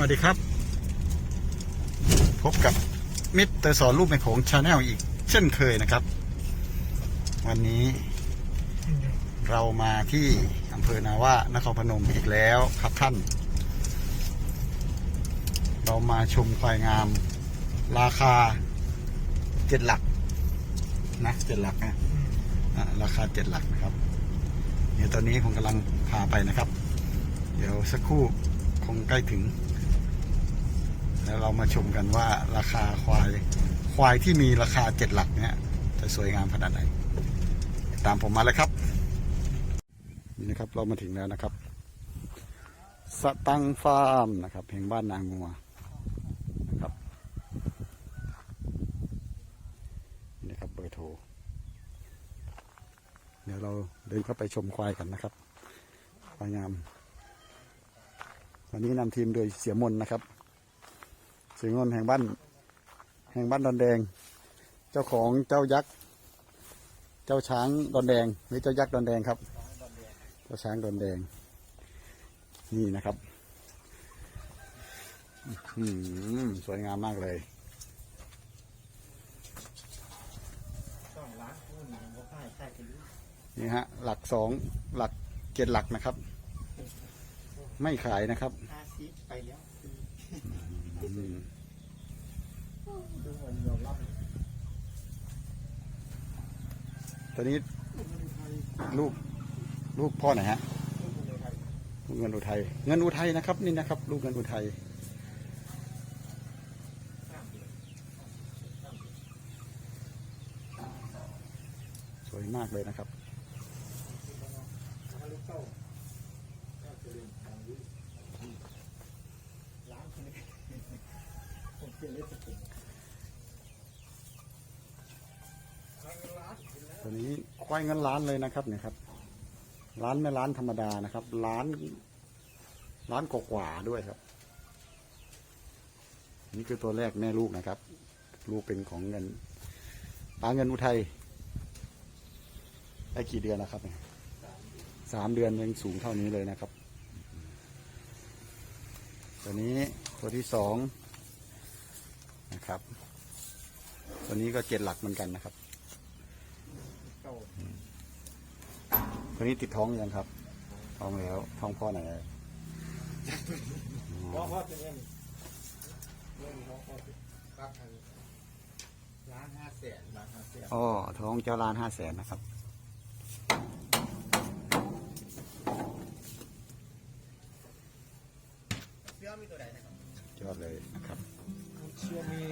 สวัสดีครับ พบกับมิตรเตอร์สอนรูปในของชาแนลอีกเช่นเคยนะครับ วันนี้เรามาที่อำเภอนาว่านครพนมอีกแล้วครับท่าน เรามาชมควายงาม ราคาเจ็ดหลักนะเจ็ดหลักนะอะราคาเจ็ดหลักนะครับ เดี๋ยวตอนนี้ผมกำลังพาไปนะครับ เดี๋ยวสักครู่คงใกล้ถึง แล้วเรามาชมกันว่าราคาควายควายที่มีราคาเจ็ดหลักเนี่ยจะสวยงามขนาดไหน ตามผมมาเลยครับ นี่นะครับเรามาถึงแล้วนะครับ สตังฟาร์มนะครับแห่งบ้านนางงัวนะครับนี่นะครับเบอร์โทรเดี๋ยวเราเดินเข้าไปชมควายกันนะครับควายงามวันนี้นำทีมโดยเสียมนนะครับ สียมนแห่งบ้าน แห่งบ้านดอนแดง เจ้าของเจ้ายักษ์ เจ้าช้างดอนแดงหรือเจ้ายักษ์ดอนแดงครับ เจ้าช้างดอนแดง นี่นะครับอืมสวยงามมากเลยนี่ฮะ หลักสองหลักเจ็ดหลักนะครับ ไม่ขายนะครับห้าสิบไปแล้ว อืมดูเหมือนยอมรับตอนนี้ลูกลูกพ่อไหนฮะ ลูกเงินอุทัย เงินอุทัยนะครับ นี่นะครับ ลูกเงินอุทัยสวยมากเลยนะครับ ล้างคนนี้ผมเปลี่ยนเลยผม ตัวนี้ควายเงินล้านเลยนะครับเนี่ยครับล้านไม่ล้านธรรมดานะครับล้านล้านกว่าด้วยครับ นี่คือตัวแรกแม่ลูกนะครับ ลูกเป็นของเงินปลาเงินอุทัยได้กี่เดือนแล้วครับเนี่ยสามเดือนยังสูงเท่านี้เลยนะครับ ตัวนี้ตัวที่สอง นะครับ ตัวนี้ก็เจ็ดหลักเหมือนกันนะครับเก่าตัวนี้ติดท้องยังครับ ท้องแล้ว ท้องพ่อไหนเอ่ยเพราะว่าเป็นเงินเงินเขาก็รับทางล้านห้าแสนล้านห้าแสนอ๋อท้องเจ้าล้านห้าแสนนะครับเสื้อมีตัวไหนนะครับยอดเลยนะครับ เชื่อมี